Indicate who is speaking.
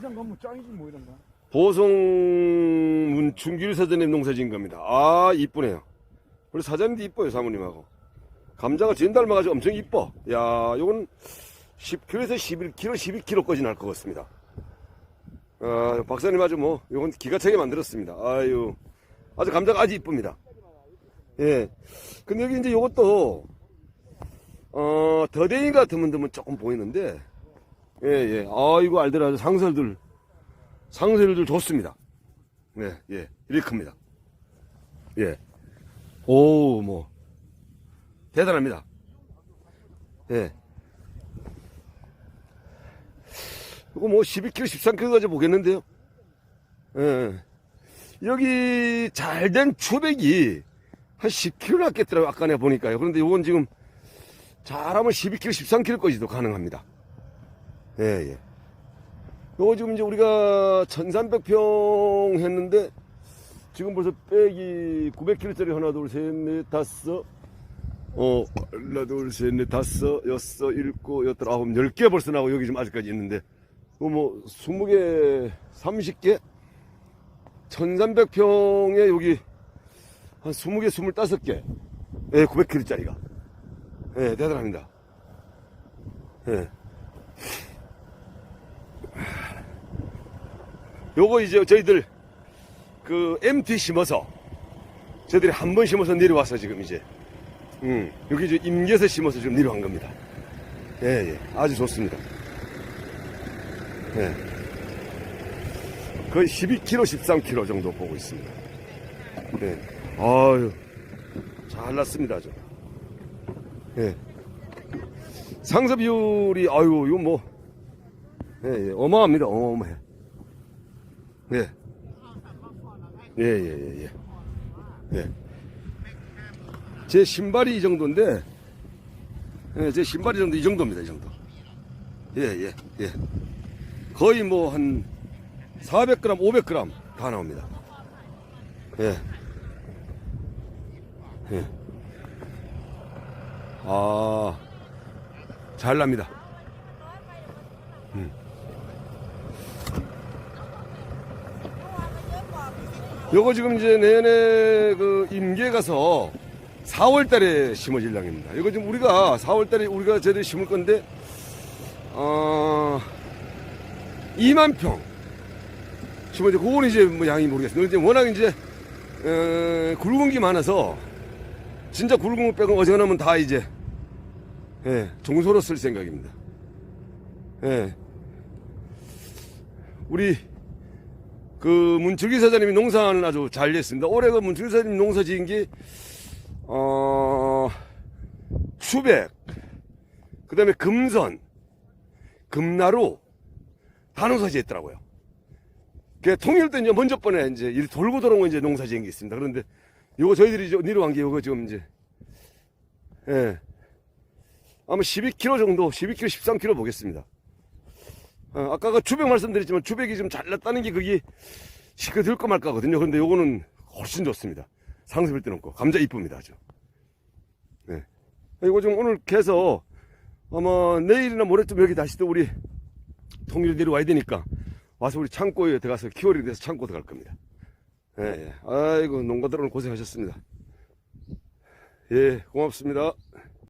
Speaker 1: 시장 가면 짱이지 뭐 이런 거.
Speaker 2: 보성 문충길 사장님 농사진 겁니다. 아, 이쁘네요. 우리 사장님도 이뻐요, 사모님하고. 감자가 진 닮아가지고 엄청 이뻐. 야, 요건 10kg에서 11kg, 12kg까지 날 것 같습니다. 아, 박사님 아주 뭐, 요건 기가 차게 만들었습니다. 아유, 아주 감자가 아주 이쁩니다. 예. 근데 여기 이제 요것도, 어, 더데이가 드문드문 조금 보이는데, 예, 예. 알들 아주 상설들, 상설들 좋습니다. 네, 예. 이렇게 큽니다. 예. 오, 뭐. 대단합니다. 예. 이거 뭐 12kg, 13kg까지 보겠는데요. 예. 여기 잘 된 추백이 한 10kg 났겠더라고요. 아까 내가 보니까요. 그런데 이건 지금 잘하면 12kg, 13kg까지도 가능합니다. 예, 예. 요거 지금 이제 우리가 1300평 했는데 지금 벌써 빼기 900kg짜리 하나, 둘, 셋, 넷, 다섯, 어, 하나, 둘, 셋, 넷, 다섯, 여섯, 일곱, 여덟, 아홉, 열 개 벌써 나오고 여기 지금 아직까지 있는데 그뭐 20개, 30개, 1300평에 여기 한 20개, 25개, 예, 900kg짜리가. 예, 대단합니다. 예. 요거 이제 저희들 그 MT 심어서 저희들이 한 번 심어서 내려와서 지금 이제 음, 여기 이제 임계에서 심어서 지금 내려간 겁니다. 예, 예. 아주 좋습니다. 예. 거의 12kg, 13kg 정도 보고 있습니다. 예. 아유, 잘 났습니다, 아주. 예. 상서 비율이, 아유, 이거 뭐, 예, 예. 어마합니다, 어마어마해. 예. 예, 예, 예, 예. 예. 제 신발이 이 정도인데, 예, 제 신발이 정도, 이 정도입니다, 이 정도. 예, 예, 예. 거의 뭐 한 400g, 500g 다 나옵니다. 예. 예. 아, 잘 납니다. 요거 지금 이제 내년에 그 임계 가서 4월 달에 심어질 양입니다. 이거 지금 우리가 4월 달에 우리가 저희들이 심을 건데, 어, 2만 평. 심어져. 그거는 이제 뭐 양이 모르겠어요. 이제 워낙 이제, 어, 굵은 게 많아서, 진짜 굵은 거 빼고 어지간하면 다 이제, 예, 종소로 쓸 생각입니다. 예. 우리, 그 문출기 사장님이 농사를 아주 잘 냈습니다. 올해 그 문출기 사장님 농사 지은 게, 어, 수백, 그 다음에 금선, 금나루, 다 농사 지었더라고요. 그 통일도 이제 먼저 번에 이제 일 돌고 돌아온 거 이제 농사 지은 게 있습니다. 그런데 요거 저희들이 내려간 게 요거 지금 이제, 예. 아마 12kg 정도, 12kg, 13kg 보겠습니다. 어, 아까가 주백 말씀드렸지만 주백이 좀 잘났다는 게 그게 시커들까 말까거든요. 근데 요거는 훨씬 좋습니다. 상습일 때 없고 감자 이쁩니다 아주. 네. 이거 지금 오늘 개서 아마 내일이나 모레쯤 여기 다시 또 우리 통일 내려와야 되니까 와서 우리 창고에 들어가서 키워링 돼서 창고 들어갈 겁니다. 예, 예. 아이고 농가들 오늘 고생하셨습니다. 예, 고맙습니다.